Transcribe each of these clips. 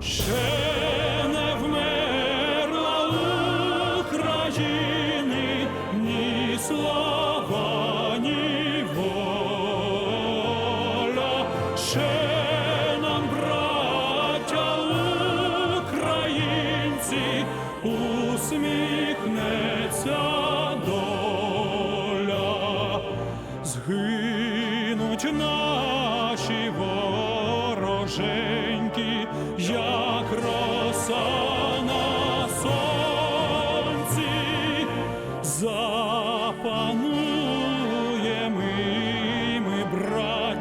ще не вмерла ні слава, ні ще нам, браття українці, усміхнеться доля. Згинуть наші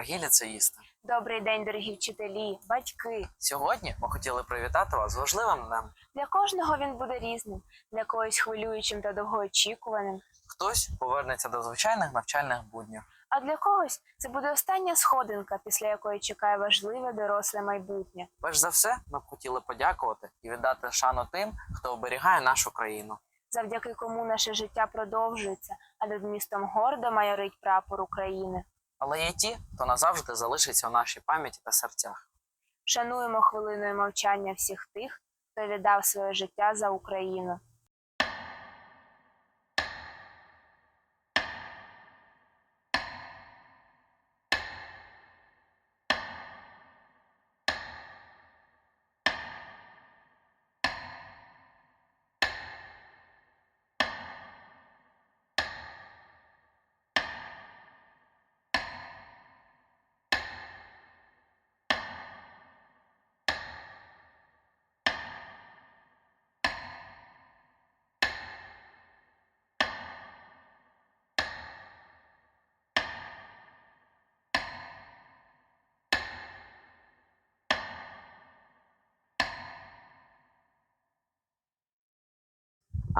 дорогі ліцеїсти! Добрий день, дорогі вчителі, батьки. Сьогодні ми хотіли привітати вас з важливим днем. Для кожного він буде різним, для когось хвилюючим та довгоочікуваним. Хтось повернеться до звичайних навчальних буднів. А для когось це буде остання сходинка, після якої чекає важливе доросле майбутнє. Перш за все, ми б хотіли подякувати і віддати шану тим, хто оберігає нашу країну. завдяки кому наше життя продовжується, а над містом гордо майорить прапор України. Але є ті, хто назавжди залишиться у нашій пам'яті та серцях. Шануємо хвилиною мовчання всіх тих, хто віддав своє життя за Україну.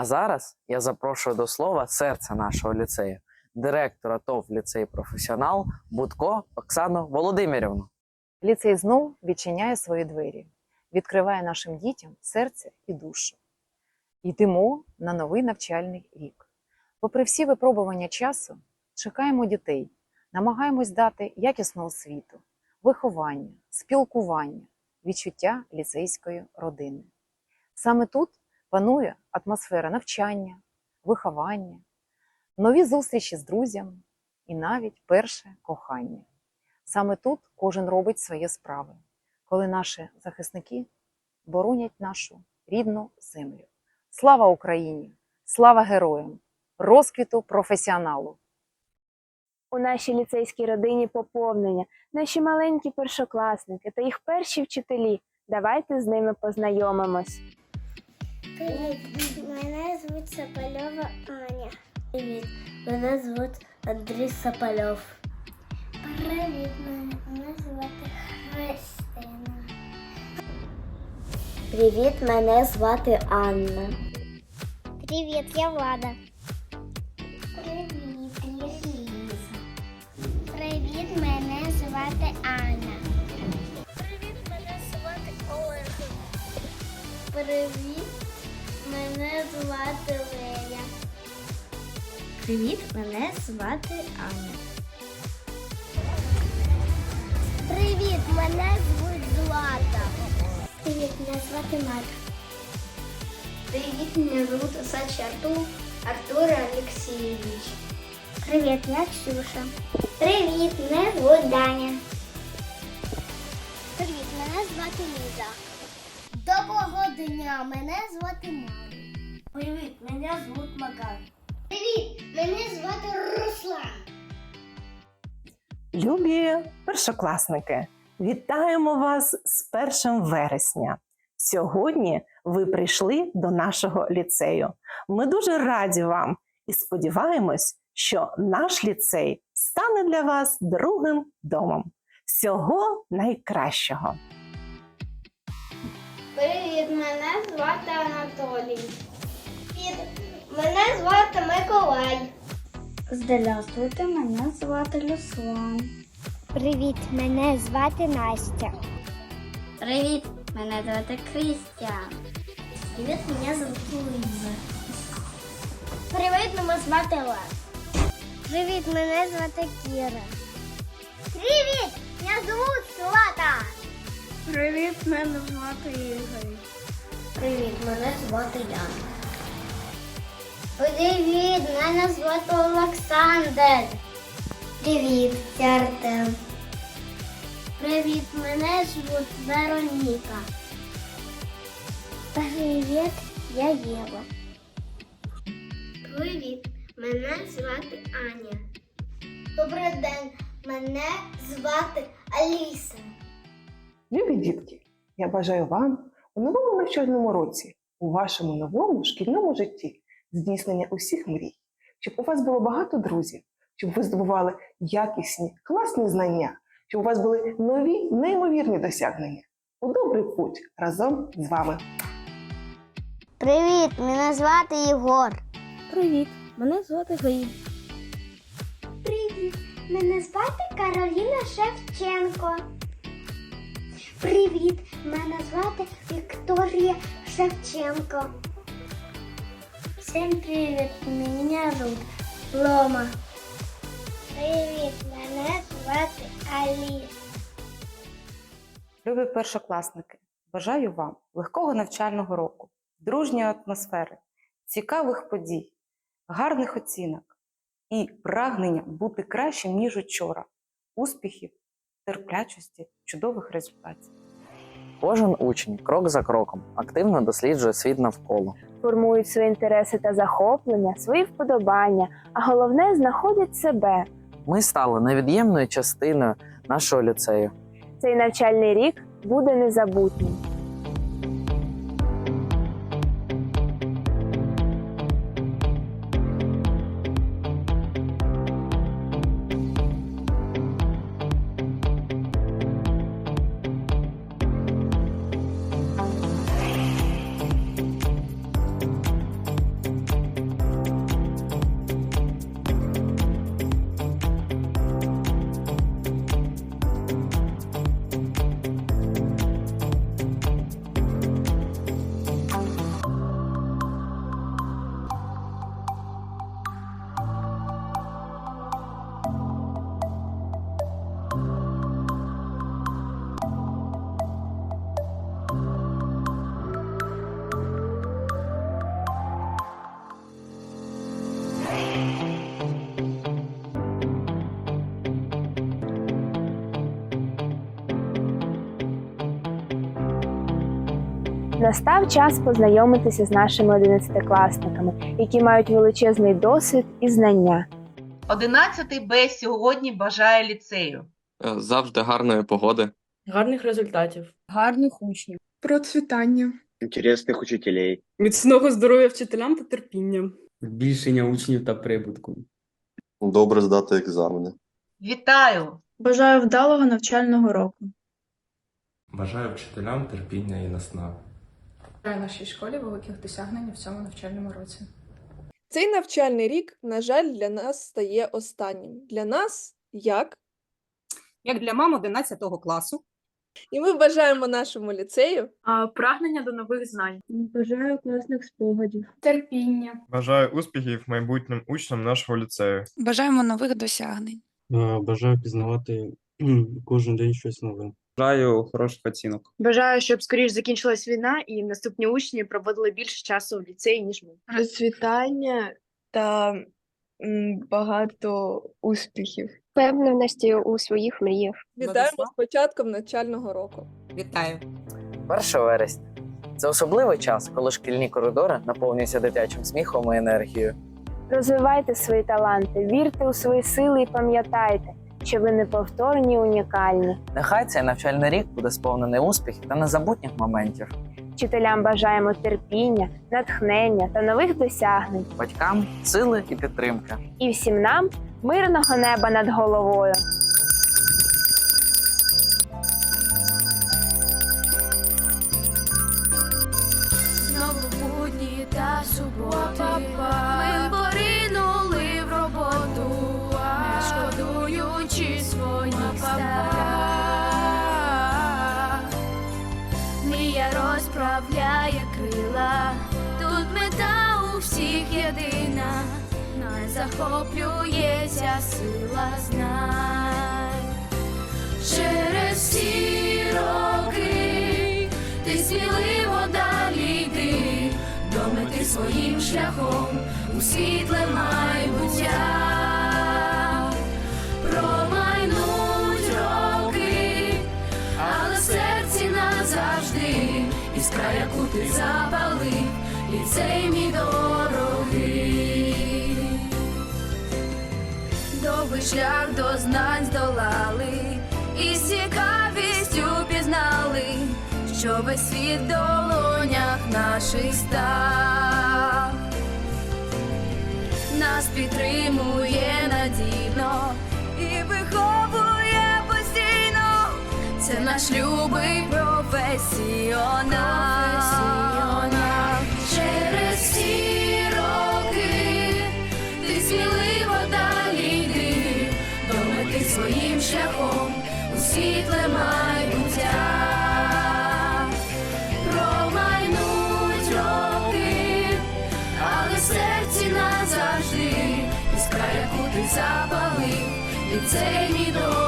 А зараз я запрошую до слова серце нашого ліцею, директора ТОВ ліцей професіонал Будко Оксану Володимирівну. Ліцей знов відчиняє свої двері, відкриває нашим дітям серце і душу. Йдемо на новий навчальний рік. Попри всі випробування часу, чекаємо дітей, намагаємось дати якісну освіту, виховання, спілкування, відчуття ліцейської родини. Саме тут панує атмосфера навчання, виховання, нові зустрічі з друзями і навіть перше кохання. Саме тут кожен робить свої справи, коли наші захисники боронять нашу рідну землю. Слава Україні! Слава героям! Розквіту професіоналу! У нашій ліцейській родині поповнення, наші маленькі першокласники та їх перші вчителі. Давайте з ними познайомимось. Привіт, мене звуть Сапальова Аня. Привіт, мене звуть Андрій Сапальов. Привіт, мене звати Христина. Привіт, мене звати Анна. Привіт, я Влада. Привіт, я Ліза. Привіт, мене звати Аня. Привіт, мене звати Ольга. Привіт, мене звати Лея. Привіт, мене звати Аня. Привіт, мене звуть Злата. Привіт, мене звати Марк. Привіт, мене звуть Сача Артур, Артур Олексійович. Привіт, я Ксюша. Привіт, мене звуть Даня. Привіт, мене звати Ліза. Доброго дня, мене звати Марі. Привіт, мене звуть Макар. Привіт, мене звати Руслан. Любі першокласники, вітаємо вас з 1 вересня. Сьогодні ви прийшли до нашого ліцею. Ми дуже раді вам і сподіваємось, що наш ліцей стане для вас другим домом. Всього найкращого! Привіт, мене звати Анатолій. Привіт, мене звати Миколай. Здравствуйте, мене звати Руслан. Привіт, мене звати Настя. Привіт, мене звати Крістіан. Привіт, мене звати Ліза. Привіт, мене звати Лев. Привіт, мене звати Кіра. Привіт, мене звуть Злата. Привіт, мене звати Ігор. Привіт, мене звати Яна. Привіт, мене звати Олександр. Привіт, це Артем. Привіт, мене звуть Вероніка. Привіт, я Єва. Привіт, мене звати Аня. Добрий день, мене звати Аліса. Любі дітки, я бажаю вам у новому навчальному році, у вашому новому шкільному житті здійснення усіх мрій, щоб у вас було багато друзів, щоб ви здобували якісні, класні знання, щоб у вас були нові, неймовірні досягнення. У добрий путь разом з вами. Привіт, мене звати Єгор. Привіт, мене звати Гліб. Привіт, мене звати Кароліна Шевченко. Привіт, мене звати Вікторія Шевченко. Всім привіт, мене звуть Лома. Привіт, мене звати Аліса. Любі першокласники, бажаю вам легкого навчального року, дружньої атмосфери, цікавих подій, гарних оцінок і прагнення бути кращим, ніж учора, успіхів, терплячості, чудових результатів. Кожен учень крок за кроком активно досліджує світ навколо. Формують свої інтереси та захоплення, свої вподобання, а головне знаходять себе. Ми стали невід'ємною частиною нашого ліцею. Цей навчальний рік буде незабутнім. Настав час познайомитися з нашими одинадцятикласниками, які мають величезний досвід і знання. 11 Б сьогодні бажає ліцею. Е, Завжди гарної погоди. Гарних результатів, гарних учнів, процвітання, Інтересних учителей. міцного здоров'я вчителям та терпіння. збільшення учнів та прибутку. Добре здати екзамени. Вітаю! Бажаю вдалого навчального року. Бажаю вчителям терпіння і наснаги. Бажаю нашій школі великих досягнень в цьому навчальному році. Цей навчальний рік, на жаль, для нас стає останнім. Для нас як? Як для мам 11 класу. І ми бажаємо нашому ліцею А прагнення до нових знань. Бажаю класних спогадів. Терпіння. Бажаю успіхів майбутнім учням нашого ліцею. Бажаємо нових досягнень. Бажаю пізнавати кожен день щось нове. Бажаю хороших оцінок. Бажаю, щоб скоріш закінчилась війна і наступні учні проводили більше часу в ліцеї, ніж ми. процвітання та багато успіхів. Впевненості у своїх мріях. Вітаємо з початком навчального року. Вітаю! 1 вересня це особливий час, коли шкільні коридори наповнюються дитячим сміхом і енергією. Розвивайте свої таланти, вірте у свої сили і пам'ятайте, що ви неповторні унікальні. Нехай цей навчальний рік буде сповнений успіхів та незабутніх моментів. Вчителям бажаємо терпіння, натхнення та нових досягнень. Батькам сили і підтримка. І всім нам мирного неба над головою. Знову будні та суботи не захоплюється сила знай. Через всі роки ти сміливо далі йди, до мети своїм шляхом у світле майбуття. Промайнуть роки, але серці назавжди іскра, яку ти запалив, ліцей мій дорогий. Довгий шлях до знань здолали, і з цікавістю пізнали, що весь світ в долонях наших став. Нас підтримує надійно і виховує постійно. Це наш любий професіонал. Запалив, ліцей цей мій дом.